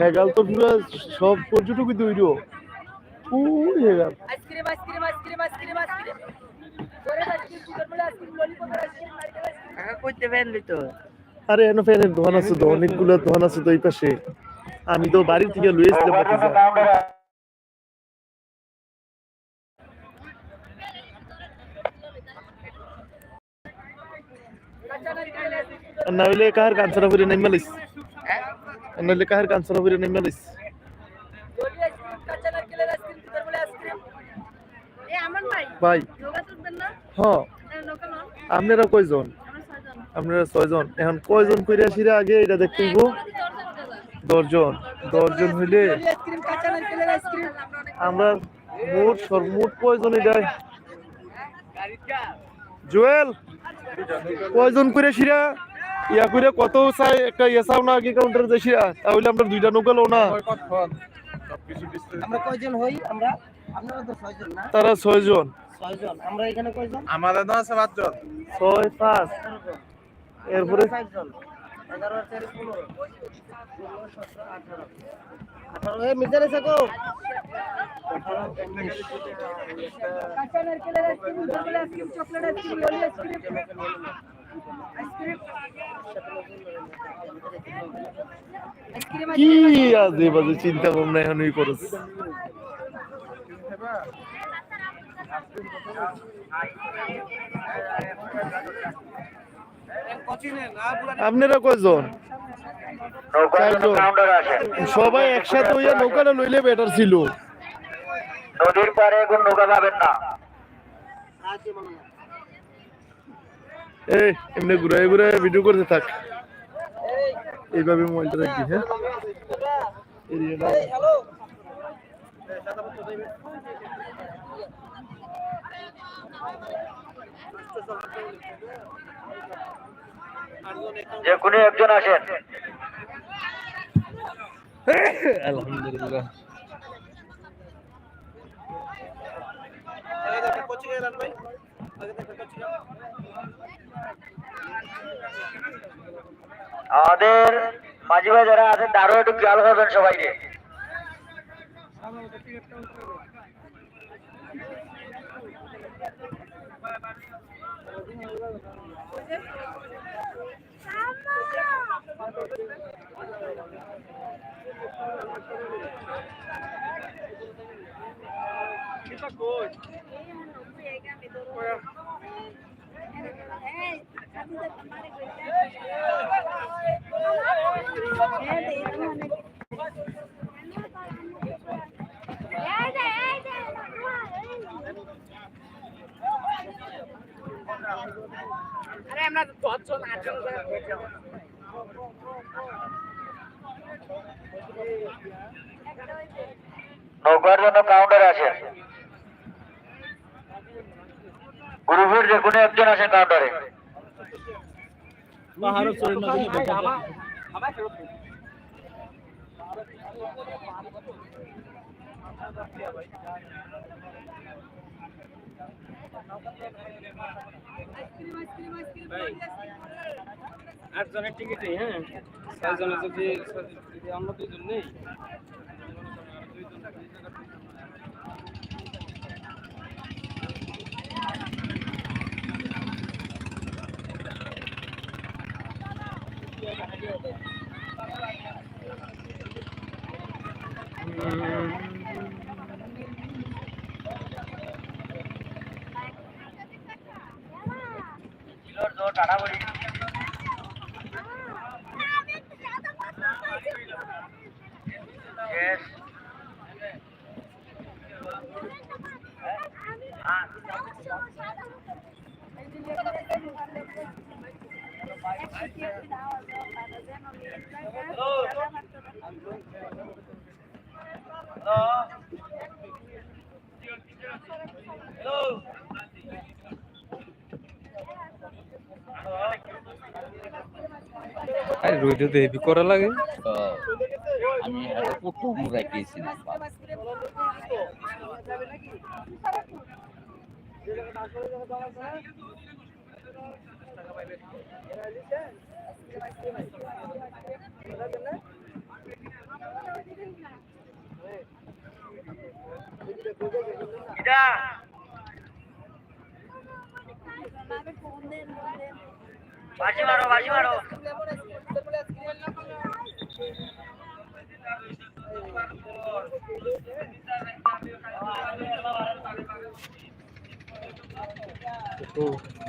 হেগাল তো পুরো সব পর্যটকই দৈর পুরো হেগাল আরে এনে ফ্যানের দোকান আছে তো অনেকগুলো দোকান আছে তো এই পাশে। আমি তো বাড়ি থেকে লুয়ে আসতে পারতেছি কাঁচা নারকেল আইসক্রিম আর না হইলে কাহার কাঞ্চনা করে নেই মেলিস আর না হইলে কাহার বলে আইসক্রিম। এ আমার ভাই হ্যাঁ আপনারা কয়জন? আপনারা ছয়জন। এখন কয়জন করে আসিরা আগে এটা দেখতে হইব। দশজন দশজন। হইলে আমরা মোট সর্বমোট কয়জন এটা? জুয়েল কয়জন করে সিরা ইয়া করে কত চাই একটা ইয়ে চাও না আগে কাউন্টারে যাইছিরা তাহলে আমরা দুইটা নৌকা লো না। আমরা কয়জন হই? আমরা আপনারা তো ছয়জন না? তারা ছয়জন। ছয়জন। আমরা এখানে কয়জন? আমাদের তো আছে পাঁচজন। ছয় পাঁচ। এরপরে? চারজন। এগারো আর পনেরো। ষোলো সতেরো আঠারো আঠারো এ মিজানে থাকো। আঠারো কাঁচা নারকেল আইসক্রিম সুগার বলে ice cream chocolate ice cream lolly ice cream ice cream ice cream. কি আজে বাজে চিন্তা ভাবনা এখন এই করছ আপনারা কয়জন? সবাই একসাথে হইয়া নৌকাটা লইলে বেটার ছিল। নদীর পারে এখন নৌকা পাবেন না। এই এমনি ঘুরাই ঘুরাই ভিডিও করতে থাক। এইভাবে মোবাইলটা রাখবি হ্যাঁ? যে কোনো একজন আসেন। আলহামদুলিল্লাহ। আমাদের মাঝি ভাই যারা আছেন তারও একটু খেয়াল করবেন সবাইকে। আরে আমরা দশজন আটজন নৌকার জন্য কাউন্টার আসেন গ্রুপের যে কোনো একজন আসেন কাউন্টারে আটজনের টিকিটই হ্যাঁ? চারজনের যদি আমরা দুইজন নেই Yes. আরে রোহিত তো হেভি করা লাগে আমি এটা প্রথম রাখিয়েছি দুইটা বাজি মারো বাজি মারো Oh.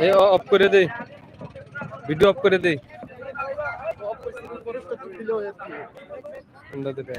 এই অফ করে দে ভিডিও অফ করে দে কোনটা দিতে